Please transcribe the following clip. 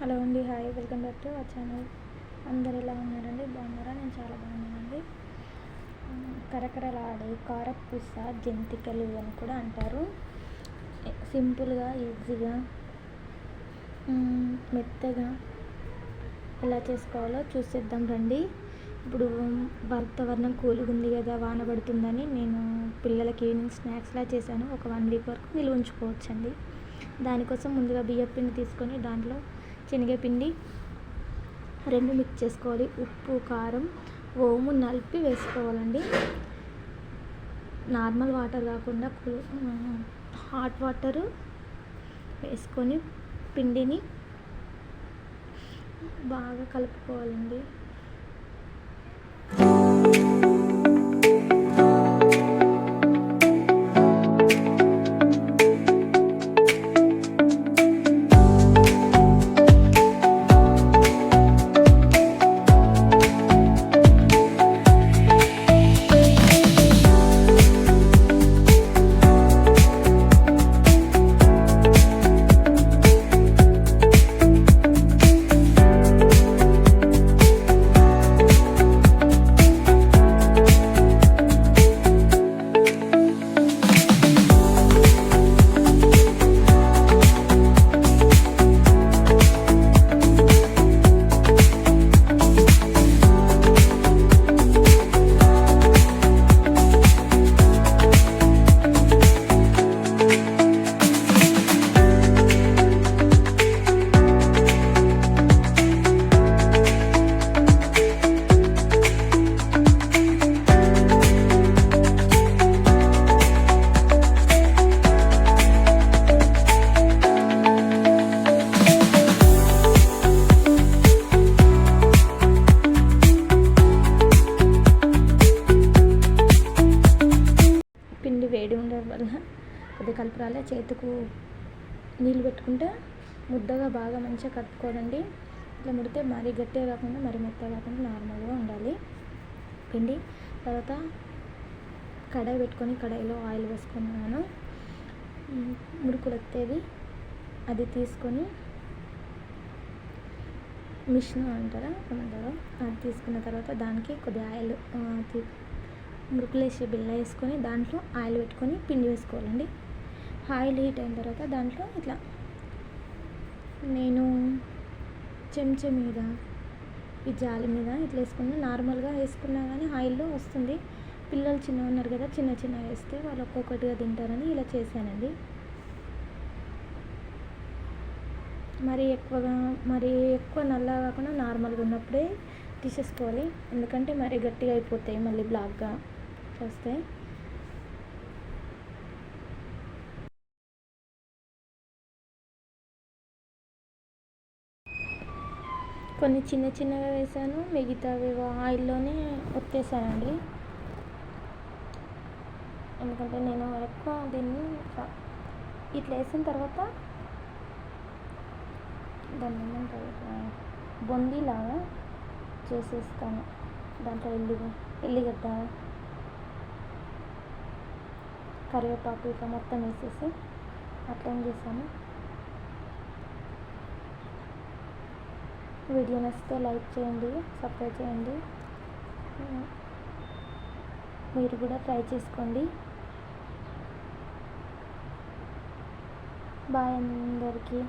Hello అండి hi welcome back to our channel. అందరు ఎలా ఉన్నారండి? బాగున్నారా? నేను చాలా బాగున్నానండి. కరకరలాడే కారపూస జంతికలు అని కూడా అంటారు. సింపుల్గా ఈజీగా మెత్తగా ఎలా చేసుకోవాలో చూసేద్దాం రండి. ఇప్పుడు వాతావరణం కూల్గా ఉంది కదా వాన పడుతుందని నేను పిల్లలకి ఈవినింగ్ స్నాక్స్లా చేశాను. ఒక వన్ వీక్ వరకు నిల్వ ఉంచుకోవచ్చండి. దానికోసం ముందుగా బియ్యం పిండి తీసుకొని దాంట్లో శనగపిండి రెండు మిక్స్ చేసుకోవాలి. ఉప్పు కారం ఓము నలిపి వేసుకోవాలండి. నార్మల్ వాటర్ కాకుండా హాట్ వాటరు వేసుకొని పిండిని బాగా కలుపుకోవాలండి. కలుపురాలే చేతికు నీళ్ళు పెట్టుకుంటే ముద్దగా బాగా మంచిగా కట్టుకోదండి ఇట్లా ముడితే మరీ గట్టిగా కాకుండా మరీ మెత్తగా కాకుండా నార్మల్గా ఉండాలి. పిండి తర్వాత కడాయి పెట్టుకొని కడాయిలో ఆయిల్ వేసుకున్నాను. మ్, ముడుకులు ఎత్తేది అది తీసుకొని మిషన్ అంటారా ఏమంటారో? అది తీసుకున్న తర్వాత దానికి కొద్దిగా ఆయిల్ మురుకులు వేసి బిల్ల వేసుకొని దాంట్లో ఆయిల్ పెట్టుకొని పిండి వేసుకోవాలండి. ఆయిల్ హీట్ అయిన తర్వాత దాంట్లో ఇట్లా నేను చెంచా మీద ఈ జాలి మీద ఇట్లా వేసుకున్నా. నార్మల్గా వేసుకున్నా కానీ ఆయిల్లో వస్తుంది. పిల్లలు చిన్న ఉన్నారు కదా చిన్న చిన్న వేస్తే వాళ్ళు ఒక్కొక్కటిగా తింటారని ఇలా చేశానండి. మరి ఎక్కువగా మరి ఎక్కువ నల్ల కాకుండా నార్మల్గా ఉన్నప్పుడే తీసేసుకోవాలి. ఎందుకంటే మరి గట్టిగా అయిపోతాయి మళ్ళీ బ్లాక్గా వస్తాయి కొన్ని చిన్న చిన్నగా వేసాను. మిగతావి ఆయిల్లోనే ఒత్తేసానండి. ఎందుకంటే నేను ఎక్కువ దీన్ని ఇట్లా- వేసిన తర్వాత దాన్ని ఏమంటారు బొందీలాగా చేసేస్తాను. దాంట్లో ఎల్లి ఎల్లిగడ్డ కరివేపాకు ఇట్లా మొత్తం వేసేసి అట్లా ఏం చేశాను వీడియో నచ్చితే లైక్ చేయండి సబ్స్క్రైబ్ చేయండి. మీరు కూడా ట్రై చేసుకోండి. బాయ్ అందరికీ.